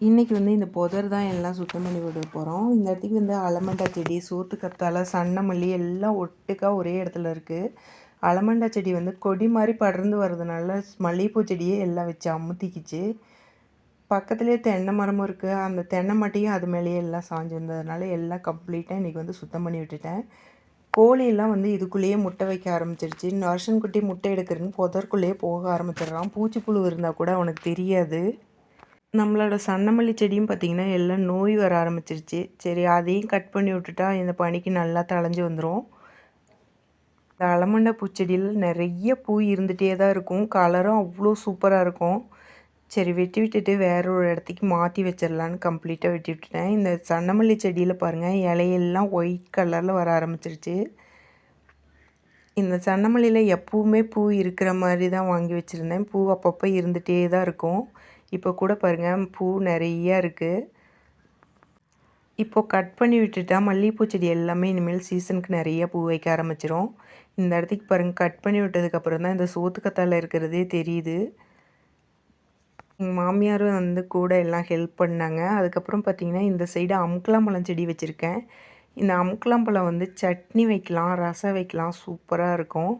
இன்றைக்கி வந்து இந்த புதர் தான் எல்லாம் சுத்தம் பண்ணி விட போகிறோம் இந்த இடத்துக்கு வந்து அலமண்டா செடி சோத்து கத்தாழை சன்னமல்லி எல்லாம் ஒட்டுக்கா ஒரே இடத்துல இருக்குது அலமண்டா செடி வந்து கொடி மாதிரி படர்ந்து வர்றதுனால மல்லிகைப்பூ செடியே எல்லாம் வச்சு அமுத்திக்கிச்சு. பக்கத்துலேயே தென்னை மரமும் இருக்குது அந்த தென்னை மட்டையும் அது மேலேயே எல்லாம் சாஞ்சு வந்ததுனால எல்லாம் கம்ப்ளீட்டாக இன்றைக்கி வந்து சுத்தம் பண்ணி விட்டுட்டேன். கோழியெல்லாம் வந்து இதுக்குள்ளேயே முட்டை வைக்க ஆரம்பிச்சிருச்சு. நர்ஷன் குட்டி முட்டை எடுக்கிறதுன்னு புதற்குள்ளேயே போக ஆரம்பிச்சிடுறான். பூச்சி புழு இருந்தால் கூட அவனுக்கு தெரியாது. நம்மளோட சன்னமல்லி செடியும் பார்த்திங்கன்னா எல்லாம் நோய் வர ஆரம்பிச்சிருச்சு. சரி அதையும் கட் பண்ணி விட்டுட்டா இந்த பனிக்கு நல்லா தளைஞ்சு வந்துடும் இந்த அலமண்டை பூச்செடியில் நிறைய பூ இருந்துகிட்டே தான் இருக்கும். கலரும் அவ்வளோ சூப்பராக இருக்கும். சரி வெட்டி விட்டுட்டு வேற ஒரு இடத்துக்கு மாற்றி வச்சிடலான்னு கம்ப்ளீட்டாக வெட்டி விட்டுட்டேன். இந்த சன்னமல்லி செடியில் பாருங்கள் இலையெல்லாம் ஒயிட் கலரில் வர ஆரம்பிச்சிருச்சு. இந்த சன்னமல்லியில் எப்பவுமே பூ இருக்கிற மாதிரி தான் வாங்கி வச்சுருந்தேன். பூ அப்பப்போ இருந்துகிட்டே தான் இருக்கும். இப்போ கூட பாருங்கள் பூ நிறையா இருக்குது இப்போது கட் பண்ணி விட்டுட்டா மல்லிகைப்பூ செடி எல்லாமே இனிமேல் சீசனுக்கு நிறைய பூ வைக்க ஆரம்பிச்சிரும். இந்த இடத்துக்கு பாருங்கள் கட் பண்ணி விட்டதுக்கப்புறம் தான் இந்த சோத்துக்கத்தால் இருக்கிறதே தெரியுது. எங்கள் மாமியாரும் வந்து கூட எல்லாம் ஹெல்ப் பண்ணாங்க. அதுக்கப்புறம் பார்த்திங்கன்னா இந்த சைடு அமுக்கலாம்பழம் செடி வச்சுருக்கேன். இந்த அமுக்கலாம்பழம் வந்து சட்னி வைக்கலாம் ரசம் வைக்கலாம் சூப்பராக இருக்கும்.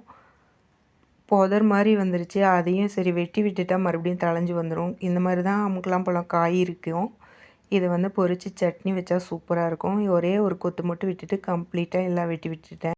புதர் மாதிரி வந்துருச்சு. அதையும் சரி வெட்டி விட்டுட்டா மறுபடியும் தளைஞ்சு வந்துடும் இந்த மாதிரி தான் அமுக்கெலாம் பழம் காய் இருக்கும் இதை வந்து பொறிச்சு சட்னி வச்சா சூப்பராக இருக்கும். ஒரே ஒரு கொத்து மட்டும் விட்டுட்டு கம்ப்ளீட்டாக எல்லாம் வெட்டி விட்டுட்டேன்.